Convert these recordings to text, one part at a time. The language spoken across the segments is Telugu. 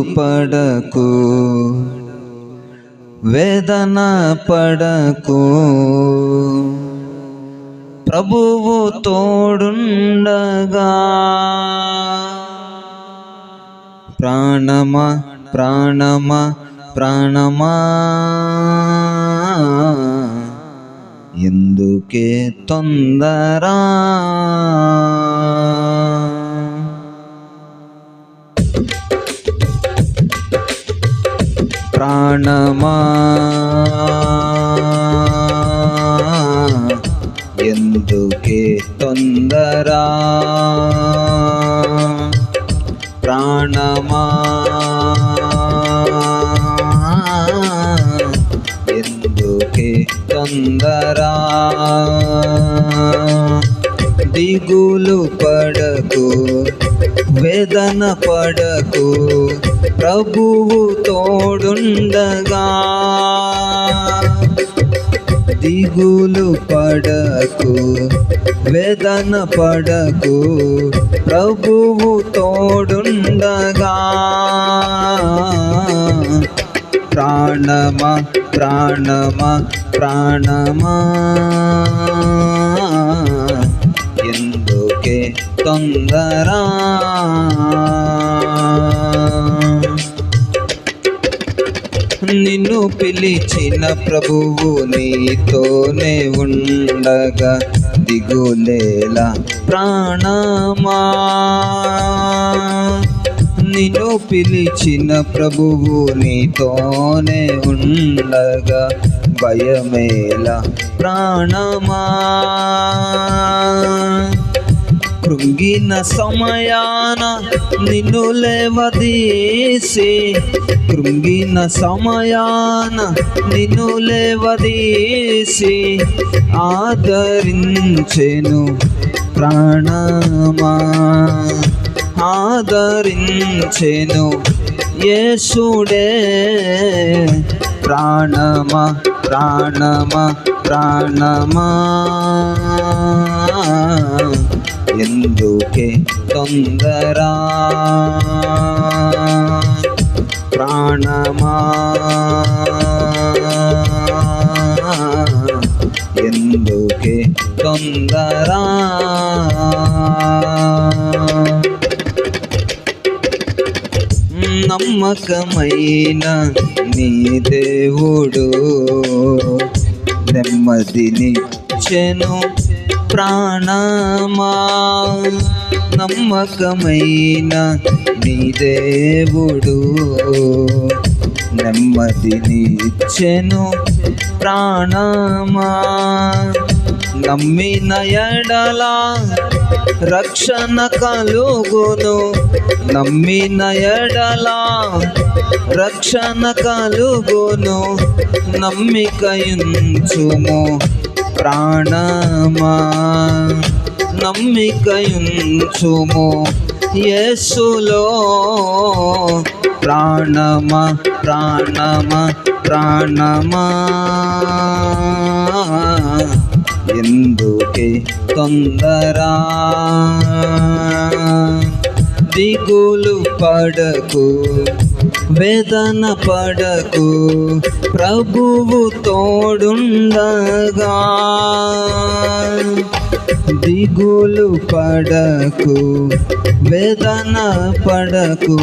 పడకు వేదన పడకు. ప్రభువు తోడుండగా ప్రాణమా ప్రాణమా ప్రాణమా. ఎందుకే తొందరా? ప్రాణమా ఎందుకే తొందరా. ప్రాణమా. ఎందుకే తొందరా. దిగులు పడకు వేదన పడకు ప్రభువు తోడుండగా. దిగులు పడకు వేదన పడకు ప్రభువు తోడుండగా. ప్రాణమా ప్రాణమా ప్రాణమా. తొందరా. నిన్ను పిలిచిన ప్రభువు నీతోనే ఉండగా దిగులేలా ప్రాణమా. నిన్ను పిలిచిన ప్రభువు నీతోనే ఉండగా భయమేలా ప్రాణమా. కృంగిన సమయాన నిన్ను లేవదీసి కృంగిన సమయాన నిన్ను లేవదీసి ఆదరించెను ప్రాణమా. ఆదరించెను యేసుడే ప్రాణమా ప్రాణమా ప్రాణమా. ఎందుకే తొందరా? ప్రాణమా? ఎందుకే తొందరా? నమ్మకమైన నీ దేవుడు నెమ్మదిని చెను ప్రాణమా? నమ్మకమైన నీ దేవుడు నెమ్మది నిచ్చెను ప్రాణమా? నమ్మిన ఎడలా రక్షణ కలుగును. నమ్మిన ఎడలా రక్షణ కలుగును. నమ్మికయుంచుము ప్రాణమా? నమ్మికయుంచుము యేసులో. ప్రాణమా ప్రాణమా ప్రాణమా? ఎందుకే తొందరా? దిగులు పడకు. వేదన పడకు ప్రభువు తోడుండగా. దిగులు పడకు వేదన పడకు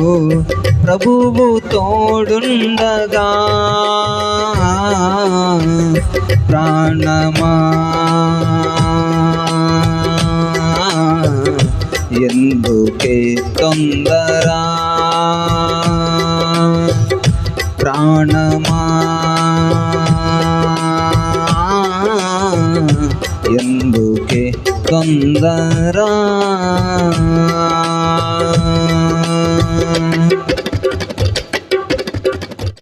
ప్రభువు తోడుండగా. ప్రాణమా. ఎందుకే తొందరా? ఎందుకే